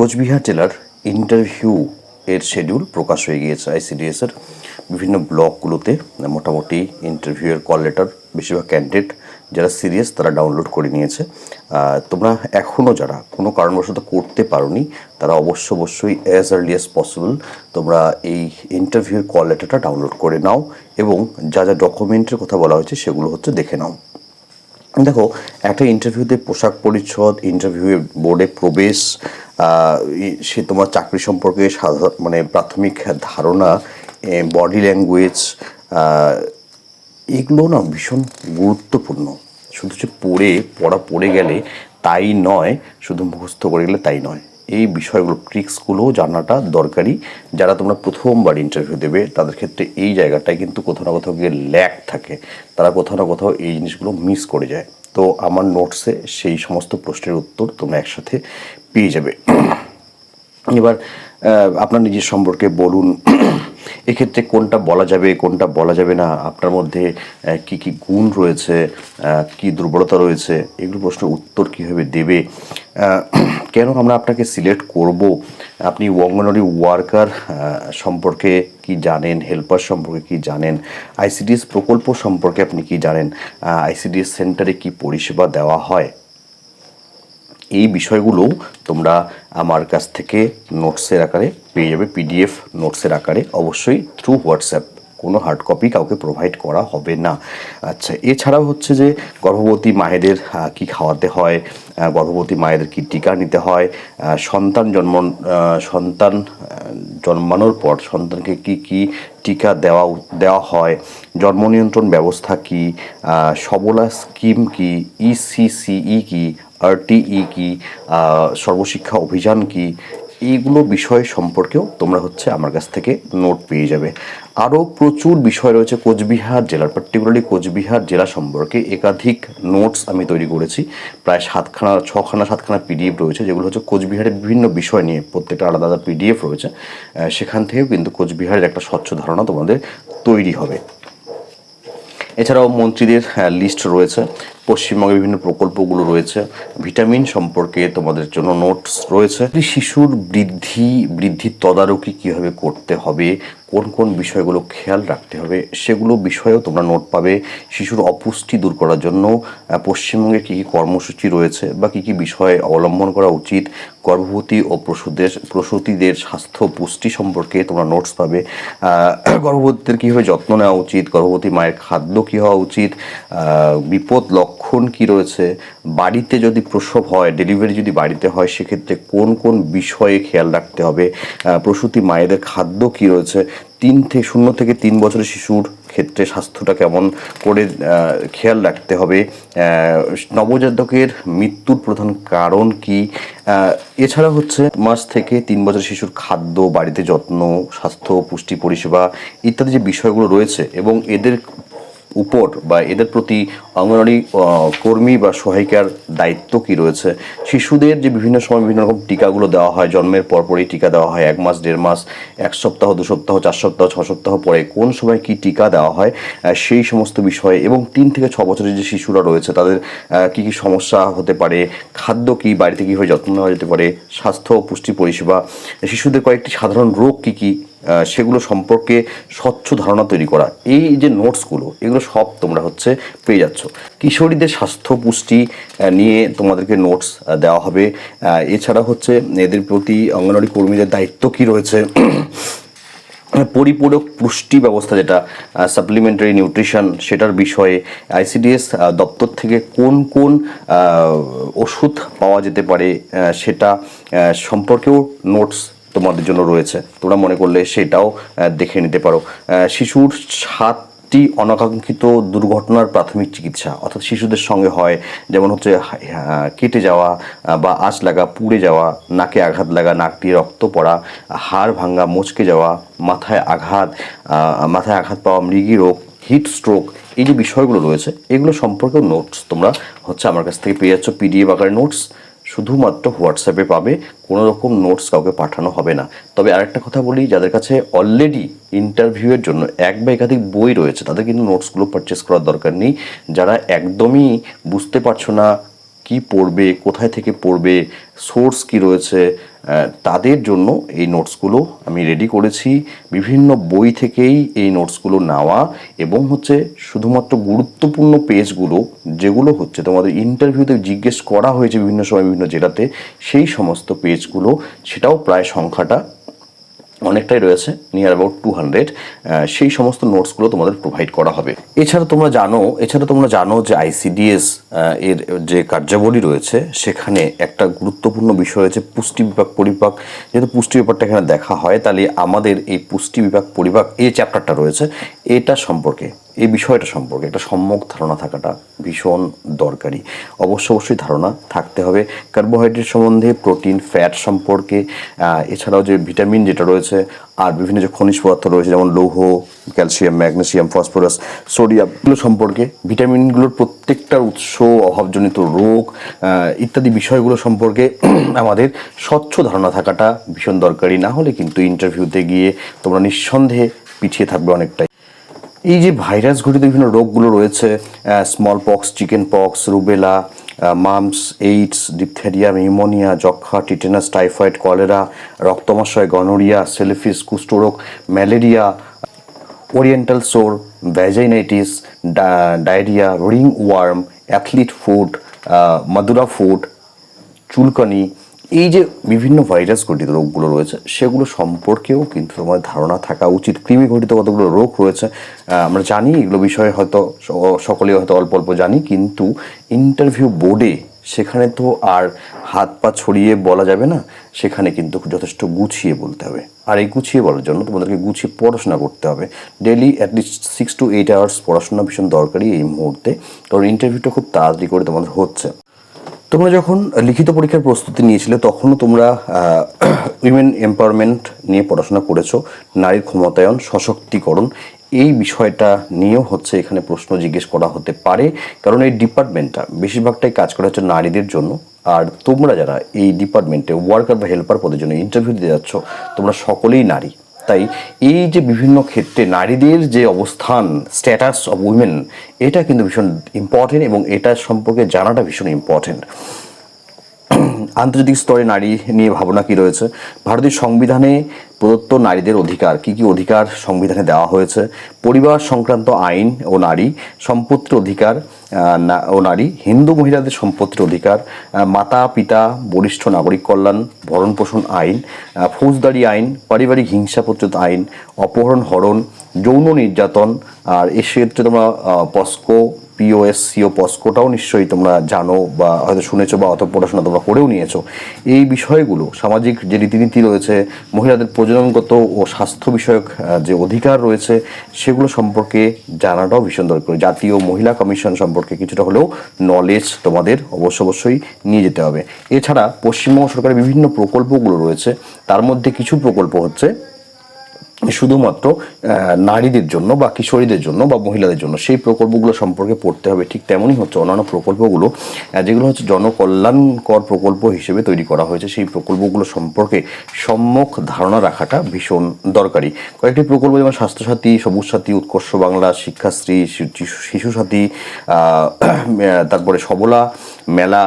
কোচবিহার জেলার ইন্টারভিউ এর শিডিউল প্রকাশ হয়ে গিয়েছে আইসিডিএস এর। বিভিন্ন ব্লকগুলোতে মোটামুটি ইন্টারভিউয়ের কল লেটার বেশিরভাগ ক্যান্ডিডেট যারা সিরিয়াস তারা ডাউনলোড করে নিয়েছে। তোমরা এখনও যারা কোনো কারণবশত করতে পারোনি, তারা অবশ্য অবশ্যই অ্যাজ আর্লি অ্যাজ পসিবল তোমরা এই ইন্টারভিউয়ের কল লেটারটা ডাউনলোড করে নাও এবং যা যা ডকুমেন্টের কথা বলা হয়েছে সেগুলো হচ্ছে দেখে নাও। দেখো, একটা ইন্টারভিউতে পোশাক পরিচ্ছদ ইন্টারভিউ বোর্ডে প্রবেশ সে তোমার চাকরি সম্পর্কে সাধারণ মানে প্রাথমিক ধারণা বডি ল্যাঙ্গুয়েজ এগুলো না ভীষণ গুরুত্বপূর্ণ। শুধু যে পড়ে, পড়া পড়ে গেলে তাই নয়, শুধু মুখস্থ করে গেলে তাই নয়। এই বিষয়গুলো, ট্রিক্সগুলো জানাটা দরকারি। যারা তোমরা প্রথমবার ইন্টারভিউ দেবে, তাদের ক্ষেত্রে এই জায়গাটায় কিন্তু কোথাও না কোথাও গিয়ে ল্যাক থাকে। তারা কোথাও না কোথাও এই জিনিসগুলো মিস করে যায়। তো আমার নোটসে সেই সমস্ত প্রশ্নের উত্তর তোমরা একসাথে পেয়ে যাবে। এবার আপনার নিজের সম্পর্কে বলুন, এক্ষেত্রে কোনটা বলা যাবে, কোনটা বলা যাবে না? আপনার মধ্যে কি কি গুণ রয়েছে কি দুর্বলতা রয়েছে? এগুলো প্রশ্নের উত্তর কীভাবে দেবে? কেন আমরা আপনাকে সিলেক্ট করব? আপনি অঙ্গনওয়াড়ি ওয়ার্কার সম্পর্কে কি জানেন? হেল্পার সম্পর্কে কি জানেন? আইসিডিএস প্রকল্প সম্পর্কে আপনি কি জানেন? আইসিডিএস সেন্টারে কি পরিষেবা দেওয়া হয়? এই বিষয়গুলোও তোমরা আমার কাছ থেকে নোটসের আকারে পেয়ে যাবে পিডিএফ নোটসের আকারে, অবশ্যই থ্রু হোয়াটসঅ্যাপ কোনো হার্ড কপি কাউকে প্রোভাইড করা হবে না। আচ্ছা এছাড়াও হচ্ছে যে গর্ভবতী মায়েদের কি খাওয়াতে হয় গর্ভবতী মায়েদের কি টিকা নিতে হয় সন্তান জন্ম সন্তান জন্মানোর পর সন্তানকে কি কি টিকা দেওয়া দেওয়া হয় জন্ম নিয়ন্ত্রণ ব্যবস্থা কি সবলা স্কিম কি E ইসিসিই কি আরটিই কি আহ, সর্বশিক্ষা অভিযান কি এইগুলো বিষয় সম্পর্কেও তোমরা হচ্ছে আমার কাছ থেকে নোট পেয়ে যাবে। আরও প্রচুর বিষয় রয়েছে কোচবিহার জেলার পার্টিকুলারলি কোচবিহার জেলা সম্পর্কে একাধিক নোটস আমি তৈরি করেছি। প্রায় সাতখানা, ছখানা, সাতখানা পিডিএফ রয়েছে, যেগুলো হচ্ছে কোচবিহারের বিভিন্ন বিষয় নিয়ে প্রত্যেকটা আলাদা আলাদা পিডিএফ রয়েছে। সেখান থেকেও কিন্তু কোচবিহারের একটা স্বচ্ছ ধারণা তোমাদের তৈরি হবে। এছাড়াও মন্ত্রীদের লিস্ট রয়েছে। পশ্চিমবঙ্গে বিভিন্ন প্রকল্পগুলো রয়েছে। ভিটামিন সম্পর্কে তোমাদের জন্য নোটস রয়েছে। শিশুর বৃদ্ধি, বৃদ্ধির তদারকি কীভাবে করতে হবে, কোন কোন বিষয়গুলো খেয়াল রাখতে হবে, সেগুলো বিষয়েও তোমরা নোট পাবে শিশুর অপুষ্টি দূর করার জন্য। পশ্চিমবঙ্গে কী কী কর্মসূচি রয়েছে বা কী কী বিষয় অবলম্বন করা উচিত, গর্ভবতী ও প্রসূদের, প্রসূতিদের স্বাস্থ্য পুষ্টি সম্পর্কে তোমরা নোটস পাবে। গর্ভবতীদের কীভাবে যত্ন নেওয়া উচিত, গর্ভবতী মায়ের খাদ্য কী হওয়া উচিত বিপদ বিপদ লক্ষণ কি রয়েছে? বাড়িতে যদি প্রসব হয় ডেলিভারি যদি বাড়িতে হয়, সেক্ষেত্রে কোন কোন বিষয়ে খেয়াল রাখতে হবে? প্রসূতি, মায়েদের খাদ্য কি রয়েছে? তিন থেকে শূন্য থেকে তিন বছরের শিশুর ক্ষেত্রে স্বাস্থ্যটা কেমন করে খেয়াল রাখতে হবে? নবজাতকের মৃত্যুর প্রধান কারণ কি? এছাড়া হচ্ছে মাস থেকে তিন বছর শিশুর খাদ্য, বাড়িতে যত্ন, স্বাস্থ্য, পুষ্টি পরিষেবা ইত্যাদি যে বিষয়গুলো রয়েছে এবং এদের উপর বা এদের প্রতি অঙ্গনওয়াড়ি কর্মী বা সহায়িকার দায়িত্ব কি রয়েছে? শিশুদের যে বিভিন্ন সময় বিভিন্ন রকম টিকাগুলো দেওয়া হয়, জন্মের পরপরই টিকা দেওয়া হয়, এক মাস, দেড় মাস, এক সপ্তাহ, দু সপ্তাহ, চার সপ্তাহ, ছ সপ্তাহ পরে কোন সময় কি টিকা দেওয়া হয় সেই সমস্ত বিষয়ে এবং তিন থেকে ছ বছরের যে শিশুরা রয়েছে, তাদের কি কি সমস্যা হতে পারে, খাদ্য কি, বাড়িতে কীভাবে যত্ন নেওয়া যেতে পারে, স্বাস্থ্য, পুষ্টি পরিষেবা, শিশুদের কয়েকটি সাধারণ রোগ কি কি সেগুলো সম্পর্কে স্বচ্ছ ধারণা তৈরি করা। এই যে নোটসগুলো, এগুলো সব তোমরা হচ্ছে পেয়ে যাচ্ছ। কিশোরীদের স্বাস্থ্য পুষ্টি নিয়ে তোমাদেরকে নোটস দেওয়া হবে। এছাড়া হচ্ছে এদের প্রতি অঙ্গনওয়াড়ি কর্মীদের দায়িত্ব কি রয়েছে? পরিপূরক পুষ্টি ব্যবস্থা যেটা সাপ্লিমেন্টারি নিউট্রিশন সেটার বিষয়ে আইসিডিএস দপ্তর থেকে কোন কোন ওষুধ পাওয়া যেতে পারে সেটা সম্পর্কেও নোটস তোমাদের জন্য রয়েছে। তোমরা মনে করলে সেটাও দেখে নিতে পারো। শিশুর সাতটি অনাকাঙ্ক্ষিত দুর্ঘটনার প্রাথমিক চিকিৎসা অর্থাৎ শিশুদের সঙ্গে হয়, যেমন হচ্ছে কেটে যাওয়া বা আঁচ লাগা, পুড়ে যাওয়া, নাকে আঘাত লাগা, নাক দিয়ে রক্ত পড়া, হাড় ভাঙ্গা মচকে যাওয়া, মাথায় আঘাত মাথায় আঘাত পাওয়া, মৃগী রোগ, হিট স্ট্রোক, এই যে বিষয়গুলো রয়েছে, এগুলো সম্পর্কেও নোটস তোমরা হচ্ছে আমার কাছ থেকে পেয়ে যাচ্ছ। পিডিএফ আকারে নোটস শুধুমাত্র হোয়াটসঅ্যাপে পাবে, কোনো রকম নোটস কাউকে পাঠানো হবে না। তবে আরেকটা কথা বলি, যাদের কাছে অলরেডি ইন্টারভিউয়ের জন্য এক বা একাধিক বই রয়েছে, তাদের কিন্তু নোটসগুলো পারচেস করার দরকার নেই। যারা একদমই বুঝতে পারছ না কি পড়বে, কোথায় থেকে পড়বে সোর্স কি রয়েছে তাদের জন্য এই নোটসগুলো আমি রেডি করেছি। বিভিন্ন বই থেকেই এই নোটসগুলো নেওয়া এবং হচ্ছে শুধুমাত্র গুরুত্বপূর্ণ পেজগুলো, যেগুলো হচ্ছে তোমাদের ইন্টারভিউতে জিজ্ঞেস করা হয়েছে বিভিন্ন সময় বিভিন্ন জেলাতে, সেই সমস্ত পেজগুলো, সেটাও প্রায় সংখ্যাটা অনেকটাই রয়েছে নিয়ার অ্যাবাউট টু হান্ড্রেড সেই সমস্ত নোটসগুলো তোমাদের প্রোভাইড করা হবে। এছাড়া তোমরা জানো, এছাড়া তোমরা জানো যে আইসিডিএস এর যে কার্যাবলী রয়েছে, সেখানে একটা গুরুত্বপূর্ণ বিষয় হচ্ছে পুষ্টি বিভাগ পরিপাক। যেহেতু পুষ্টি ব্যাপারটা এখানে দেখা হয়, তাহলে আমাদের এই পুষ্টি বিভাগ পরিপাক, এই চ্যাপ্টারটা রয়েছে, এটা সম্পর্কে। এই বিষয়টা সম্পর্কে, একটা সম্যক ধারণা থাকাটা ভীষণ দরকারি। অবশ্য অবশ্যই ধারণা থাকতে হবে। কার্বোহাইড্রেট সম্বন্ধে প্রোটিন, ফ্যাট সম্পর্কে এছাড়াও যে ভিটামিন যেটা রয়েছে, আর বিভিন্ন যে খনিজ পদার্থ রয়েছে, যেমন লৌহ, ক্যালসিয়াম, ম্যাগনেসিয়াম, ফসফরাস, সোডিয়াম, এগুলো সম্পর্কে, ভিটামিনগুলোর প্রত্যেকটার উৎস, অভাবজনিত রোগ ইত্যাদি বিষয়গুলো সম্পর্কে আমাদের স্বচ্ছ ধারণা থাকাটা ভীষণ দরকারি। না হলে কিন্তু ইন্টারভিউতে গিয়ে তোমরা নিঃসন্দেহে পিছিয়ে থাকবে অনেকটাই। এই যে ভাইরাস ঘটিত বিভিন্ন রোগগুলো রয়েছে smallpox chickenpox rubella mumps AIDS diphtheria pneumonia যক্ষা টিটেনাস টাইফয়েড কলেরা রক্তমাশয় gonorrhoea syphilis কুষ্ঠরোগ malaria oriental sore vaginitis diarrhoea ringworm athlete foot Madura foot চুলকানি এই যে বিভিন্ন ভাইরাস ঘটিত রোগগুলো রয়েছে, সেগুলো সম্পর্কেও কিন্তু তোমার ধারণা থাকা উচিত। কৃমি ঘটিত কতগুলো রোগ রয়েছে আমরা জানি, এগুলো বিষয়ে হয়তো স- সকলেই হয়তো অল্প অল্প জানি, কিন্তু ইন্টারভিউ বোর্ডে সেখানে তো আর হাত পা ছড়িয়ে বলা যাবে না, সেখানে কিন্তু যথেষ্ট গুছিয়ে বলতে হবে। আর এই গুছিয়ে বলার জন্য তোমাদেরকে গুছিয়ে পড়াশোনা করতে হবে। Daily at least six to eight hours পড়াশোনা ভীষণ দরকারি এই মুহূর্তে। কারণ ইন্টারভিউটা খুব তাড়াতাড়ি করে তোমাদের হচ্ছে। তোমরা যখন লিখিত পরীক্ষার প্রস্তুতি নিয়েছিলে, তখনও তোমরা উইমেন এম্পাওয়ারমেন্ট নিয়ে পড়াশোনা করেছ, নারীর ক্ষমতায়ন, সশক্তিকরণ। এই বিষয়টা নিয়েও হচ্ছে এখানে প্রশ্ন জিজ্ঞেস করা হতে পারে। কারণ এই ডিপার্টমেন্টটা বেশিরভাগটাই কাজ করা হচ্ছে নারীদের জন্য। আর তোমরা যারা এই ডিপার্টমেন্টে ওয়ার্কার বা হেল্পার পদের জন্য ইন্টারভিউ দিতে যাচ্ছ, তোমরা সকলেই নারী। তাই এই যে বিভিন্ন ক্ষেত্রে নারীদের যে অবস্থান স্ট্যাটাস অফ উইমেন এটা কিন্তু ভীষণ ইম্পর্টেন্ট এবং এটা সম্পর্কে জানাটা ভীষণ ইম্পর্টেন্ট আন্তর্জাতিক স্তরে নারী নিয়ে ভাবনা কি রয়েছে? ভারতীয় সংবিধানে প্রদত্ত নারীদের অধিকার, কি কি অধিকার সংবিধানে দেওয়া হয়েছে? পরিবার সংক্রান্ত আইন ও নারী সম্পত্তির অধিকার ও নারী হিন্দু মহিলাদের সম্পত্তির অধিকার মাতা, পিতা, বরিষ্ঠ নাগরিক কল্যাণ, ভরণ পোষণ আইন ফৌজদারি আইন, পারিবারিক হিংসা প্রতিরোধ আইন, অপহরণ, হরণ, যৌন নির্যাতন, আর এ ক্ষেত্রে তোমরা পস্কো পিওএস সিও পস্কোটাও নিশ্চয়ই তোমরা জানো বা হয়তো শুনেছো বা অত পড়াশোনা তোমরা করেও নিয়েছো। এই বিষয়গুলো, সামাজিক যে রীতিনীতি রয়েছে, মহিলাদের প্রজননগত ও স্বাস্থ্য বিষয়ক যে অধিকার রয়েছে, সেগুলো সম্পর্কে জানাটাও ভীষণ দরকার। জাতীয় মহিলা কমিশন সম্পর্কে কিছুটা হলেও নলেজ তোমাদের অবশ্য অবশ্যই নিয়ে যেতে হবে। এছাড়া পশ্চিমবঙ্গ সরকারের বিভিন্ন প্রকল্পগুলো রয়েছে। তার মধ্যে কিছু প্রকল্প হচ্ছে শুধুমাত্র নারীদের জন্য বা কিশোরীদের জন্য বা মহিলাদের জন্য সেই প্রকল্পগুলো সম্পর্কে পড়তে হবে। ঠিক তেমনই হচ্ছে অন্যান্য প্রকল্পগুলো যেগুলো হচ্ছে জনকল্যাণকর প্রকল্প হিসেবে তৈরি করা হয়েছে। সেই প্রকল্পগুলো সম্পর্কে সম্যক ধারণা রাখাটা ভীষণ দরকারি। কয়েকটি প্রকল্প যেমন স্বাস্থ্যসাথী সবুজ সাথী উৎকর্ষ বাংলা শিক্ষাশ্রী শিশু সাথী তারপরে সবলা মেলা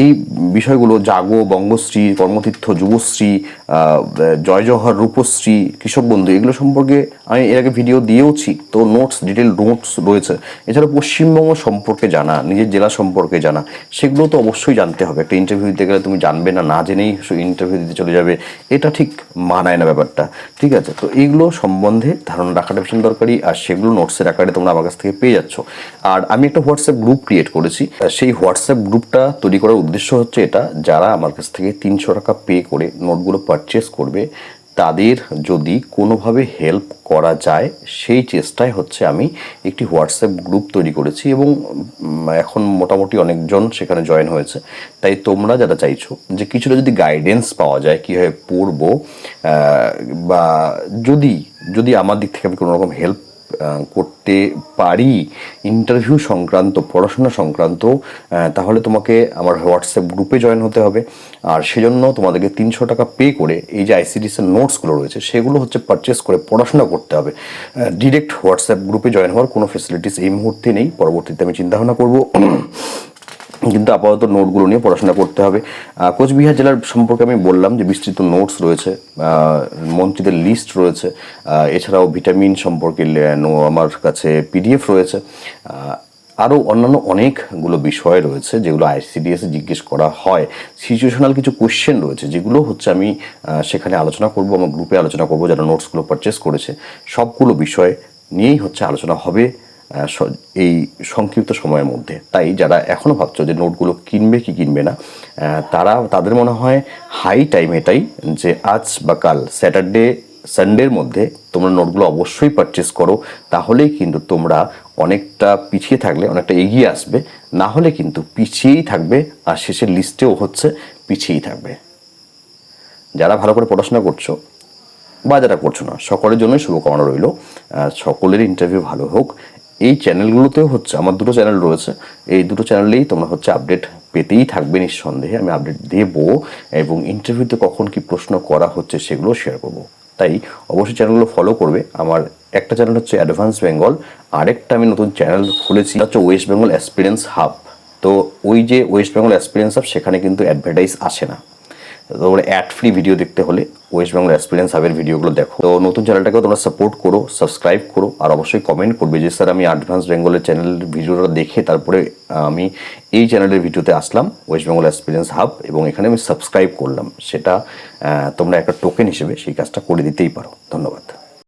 এই বিষয়গুলো জাগো বঙ্গশ্রী কর্মতীর্থ যুবশ্রী আহ, জয় জওহর রূপশ্রী কৃষক বন্ধু, এগুলো সম্পর্কে আমি এর আগে ভিডিও দিয়েওছি, তো নোটস ডিটেল নোটস রয়েছে। এছাড়া পশ্চিমবঙ্গ সম্পর্কে জানা, নিজের জেলা সম্পর্কে জানা, সেগুলো তো অবশ্যই জানতে হবে। একটা ইন্টারভিউ দিতে গেলে তুমি জানবে না না জেনেই ইন্টারভিউ দিতে চলে যাবে। এটা ঠিক মানায় না ব্যাপারটা, ঠিক আছে? তো এইগুলো সম্বন্ধে ধারণা রাখাটা ভীষণ দরকারি, আর সেগুলো নোটসের আকারে তোমরা আমার কাছ থেকে পেয়ে যাচ্ছ। আর আমি একটা হোয়াটসঅ্যাপ গ্রুপ ক্রিয়েট করেছি সেই হোয়াটসঅ্যাপ গ্রুপটা তৈরি করার উদ্দেশ্য হচ্ছে এটা, যারা আমার কাছ থেকে তিনশো টাকা পে করে নোটগুলো পারচেস করবে তাদের যদি কোনোভাবে হেল্প করা যায়, সেই চেষ্টায় হচ্ছে আমি একটি হোয়াটসঅ্যাপ গ্রুপ তৈরি করেছি এবং এখন মোটামুটি অনেকজন সেখানে জয়েন হয়েছে। তাই তোমরা যারা চাইছো যে কিছুটা যদি গাইডেন্স পাওয়া যায়, কীভাবে পড়ব বা যদি যদি আমার দিক থেকে আমি কোনো রকম হেল্প করতে পারি ইন্টারভিউ সংক্রান্ত, পড়াশোনা সংক্রান্ত তাহলে তোমাকে আমার হোয়াটসঅ্যাপ গ্রুপে জয়েন হতে হবে। আর সেজন্য তোমাদেরকে তিনশো টাকা পে করে এই যে আইসিডিসের নোটসগুলো রয়েছে, সেগুলো হচ্ছে পারচেস করে পড়াশোনা করতে হবে। ডিরেক্ট হোয়াটসঅ্যাপ গ্রুপে জয়েন হওয়ার কোনো ফেসিলিটিস এই মুহূর্তে নেই। পরবর্তীতে আমি চিন্তাভাবনা করব। কিন্তু আপাতত নোটগুলো নিয়ে পড়াশোনা করতে হবে। কোচবিহার জেলার সম্পর্কে আমি বললাম যে বিস্তৃত নোটস রয়েছে মন্ত্রীদের লিস্ট রয়েছে এছাড়াও ভিটামিন সম্পর্কে আমার কাছে পিডিএফ রয়েছে। আরও অন্যান্য অনেকগুলো বিষয় রয়েছে যেগুলো আইসিডিএসে জিজ্ঞেস করা হয়। সিচুয়েশনাল কিছু কোশ্চেন রয়েছে যেগুলো হচ্ছে আমি সেখানে আলোচনা করব, আমার গ্রুপে আলোচনা করব যারা নোটসগুলো পারচেস করেছে। সবগুলো বিষয় নিয়েই হচ্ছে আলোচনা হবে। এই সংক্ষিপ্ত সময়ের মধ্যে। তাই যারা এখনও ভাবছ যে নোটগুলো কিনবে কি কিনবে না তারা, তাদের মনে হয় হাই টাইম এটাই যে আজ বা কাল, স্যাটারডে, সানডের মধ্যে তোমরা নোটগুলো অবশ্যই পারচেস করো, তাহলেই কিন্তু তোমরা অনেকটা পিছিয়ে থাকলে, অনেকটা এগিয়ে আসবে। না হলে কিন্তু পিছিয়েই থাকবে আর শেষের লিস্টেও হচ্ছে পিছিয়েই থাকবে। যারা ভালো করে পড়াশোনা করছ বা যারা করছ না, সকলের জন্যই শুভকামনা রইল। সকলের ইন্টারভিউ ভালো হোক এই চ্যানেলগুলোতেও হচ্ছে, আমার দুটো চ্যানেল রয়েছে, এই দুটো চ্যানেলেই তোমরা হচ্ছে আপডেট পেতেই থাকবে নিঃসন্দেহে, আমি আপডেট দেবো এবং ইন্টারভিউতে কখন কি প্রশ্ন করা হচ্ছে সেগুলো শেয়ার করব। তাই অবশ্যই চ্যানেলগুলো ফলো করবে। আমার একটা চ্যানেল হচ্ছে অ্যাডভান্স বেঙ্গল আরেকটা আমি নতুন চ্যানেল খুলেছি হচ্ছে ওয়েস্ট বেঙ্গল এক্সপিরিয়েন্স হাব তো ওই যে ওয়েস্ট বেঙ্গল এক্সপিরিয়েন্স হাব সেখানে কিন্তু অ্যাডভার্টাইজ আসে না। তোমরা অ্যাড ফ্রি ভিডিও দেখতে হলে ওয়েস্ট বেঙ্গল এক্সপিরিয়েন্স হাবের ভিডিওগুলো দেখো। তো নতুন চ্যানেলটাকে তোমরা সাপোর্ট করো সাবস্ক্রাইব করো, আর অবশ্যই কমেন্ট করবে যে, স্যার, আমি অ্যাডভান্স বেঙ্গলের চ্যানেলের ভিডিওটা দেখে তারপরে আমি এই চ্যানেলের ভিডিওতে আসলাম ওয়েস্ট বেঙ্গল এক্সপিরিয়েন্স হাব এবং এখানে আমি সাবস্ক্রাইব করলাম। সেটা তোমরা একটা টোকেন হিসেবে সেই কাজটা করে দিতেই পারো। ধন্যবাদ।